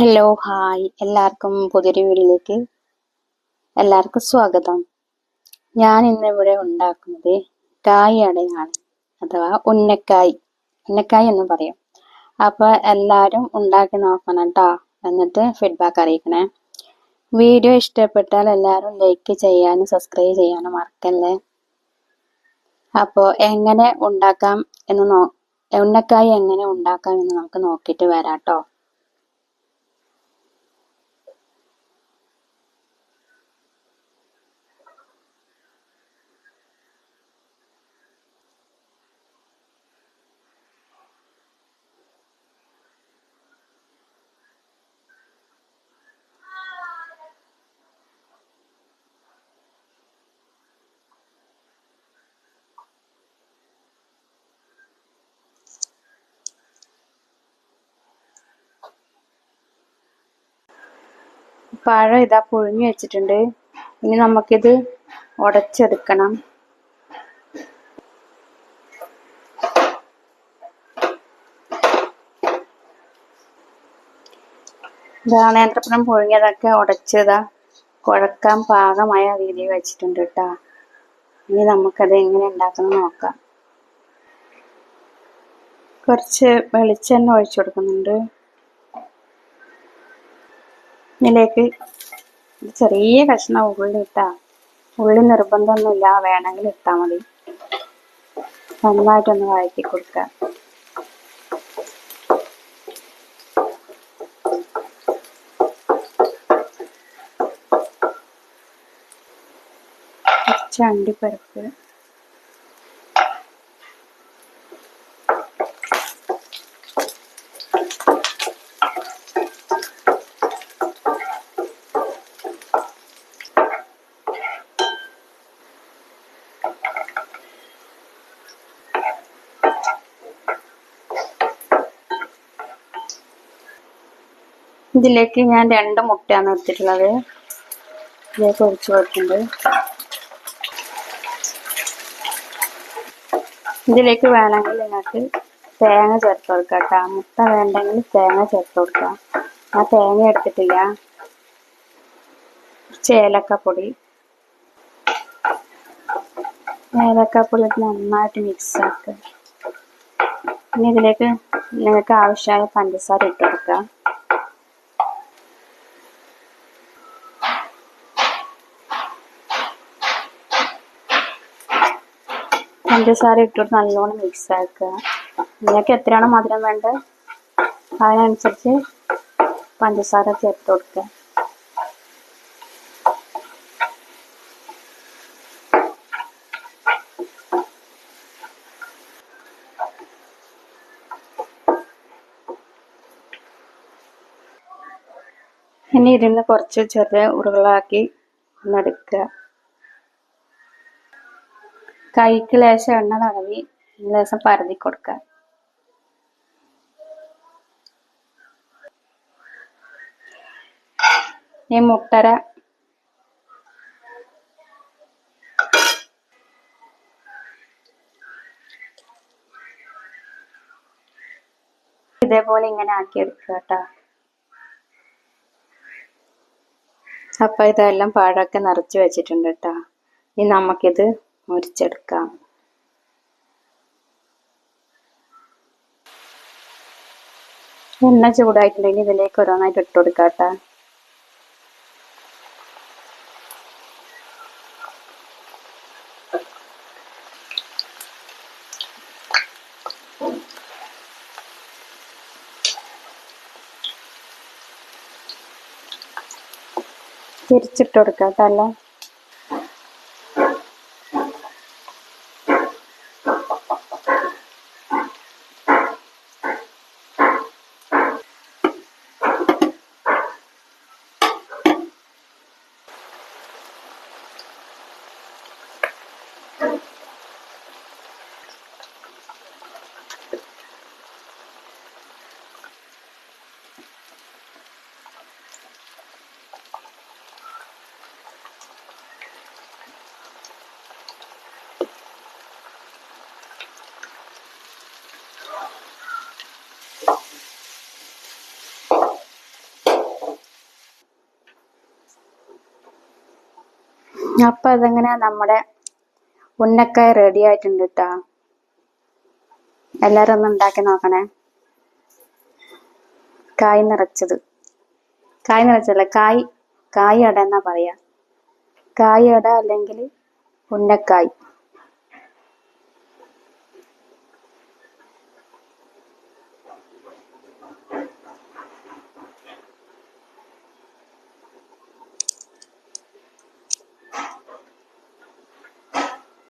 Hello hi എല്ലാവർക്കും പുതിയൊരു വീഡിയോയിലേക്ക് എല്ലാവർക്കും സ്വാഗതം. ഞാൻ ഇന്നിവിടെ ഉണ്ടാക്കുന്നത് കായ് അടയാണ് അഥവാ ഉന്നക്കായ്. ഉന്നക്കായ് എന്ന് പറയും. അപ്പൊ എല്ലാവരും ഉണ്ടാക്കി നോക്കണം കേട്ടോ എന്നിട്ട് ഫീഡ്ബാക്ക് അറിയിക്കണേ. വീഡിയോ ഇഷ്ടപ്പെട്ടാൽ എല്ലാവരും ലൈക്ക് ചെയ്യാനും സബ്സ്ക്രൈബ് ചെയ്യാനും മറക്കല്ലേ? അപ്പോൾ എങ്ങനെ ഉണ്ടാക്കാം എന്ന് നോ ഉന്നക്കായ് എങ്ങനെ ഉണ്ടാക്കാം എന്ന് നമുക്ക് നോക്കിയിട്ട് വരാം കേട്ടോ പഴം ഇതാ പുഴുങ്ങി വെച്ചിട്ടുണ്ട്. ഇനി നമുക്കിത് ഉടച്ചെടുക്കണം. ഇതാണ് നേന്ത്രപ്പഴം പുഴുങ്ങിയതൊക്കെ ഉടച്ചതാ. കുഴക്കാൻ പാകമായ രീതിയിൽ വെച്ചിട്ടുണ്ട് കേട്ടോ. ഇനി നമുക്കത് എങ്ങനെ ഉണ്ടാക്കണം നോക്കാം. കുറച്ച് വെളിച്ചെണ്ണ ഒഴിച്ചു കൊടുക്കുന്നുണ്ട്. ഇതിലേക്ക് ചെറിയ കഷ്ണം ഉള്ളി ഇട്ടാ ഉള്ളി നിർബന്ധമൊന്നുമില്ല. വേണമെങ്കിൽ ഇട്ടാൽ മതി. നന്നായിട്ടൊന്ന് വഴറ്റി കൊടുക്കുക കുറച്ച് ഇതിലേക്ക് ഞാൻ രണ്ട് മുട്ടയാണ് എടുത്തിട്ടുള്ളത്. ഇതിലേക്ക് ഒഴിച്ച് കൊടുക്കുന്നുണ്ട് ഇതിലേക്ക് വേണമെങ്കിൽ നിങ്ങൾക്ക് തേങ്ങ ചേർത്ത് കൊടുക്കാം കേട്ടോ. മുട്ട വേണ്ടെങ്കിൽ തേങ്ങ ചേർത്ത് കൊടുക്കാം. ആ തേങ്ങ എടുത്തിട്ടില്ല. ചേലക്കപ്പൊടി ഏലക്കപ്പൊടി. ഇട്ട് നന്നായിട്ട് മിക്സ് ആക്കുക. ഇനി ഇതിലേക്ക് നിങ്ങൾക്ക് ആവശ്യമായ പഞ്ചസാര ഇട്ട് കൊടുക്കാം പഞ്ചസാര ഇട്ടിട്ട് നല്ലോണം മിക്സ് ആക്കുക. നിങ്ങൾക്ക് എത്രയാണോ മധുരം വേണ്ടത് അതിനനുസരിച്ച് പഞ്ചസാര ചേർത്ത് കൊടുക്കുക. ഇനി ഇതിന് കുറച്ച് ചെറിയ ഉരുളാക്കി ഒന്നെടുക്കുക കൈക്ക് ലേശം എണ്ണ തടവി ലേശം പരതി കൊടുക്കുക. ഈ മുട്ടര ഇതേപോലെ ഇങ്ങനെ ആക്കി എടുക്കുക കേട്ടോ. അപ്പൊ ഇതെല്ലാം പാഴൊക്കെ നിറച്ച് വെച്ചിട്ടുണ്ട് കേട്ടോ. ഇനി നമുക്കിത് മുറിച്ചെടുക്കാം. എണ്ണ ചൂടായിട്ടുണ്ടെങ്കിൽ ഇതിലേക്ക് ഓരോന്നായിട്ട് ഇട്ട് കൊടുക്കാട്ടോ തിരിച്ചിട്ട് കൊടുക്കാട്ടോ അപ്പൊ അതെങ്ങനെയാ നമ്മുടെ ഉന്നക്കായ റെഡി ആയിട്ടുണ്ട് കേട്ടോ എല്ലാരും ഒന്ന് ഉണ്ടാക്കി നോക്കണേ. കായ് നിറച്ചത്. കായ് നിറച്ചല്ല കായ് കായ് അട എന്നാ പറയാ? കായ് അട അല്ലെങ്കിൽ ഉന്നക്കായ്.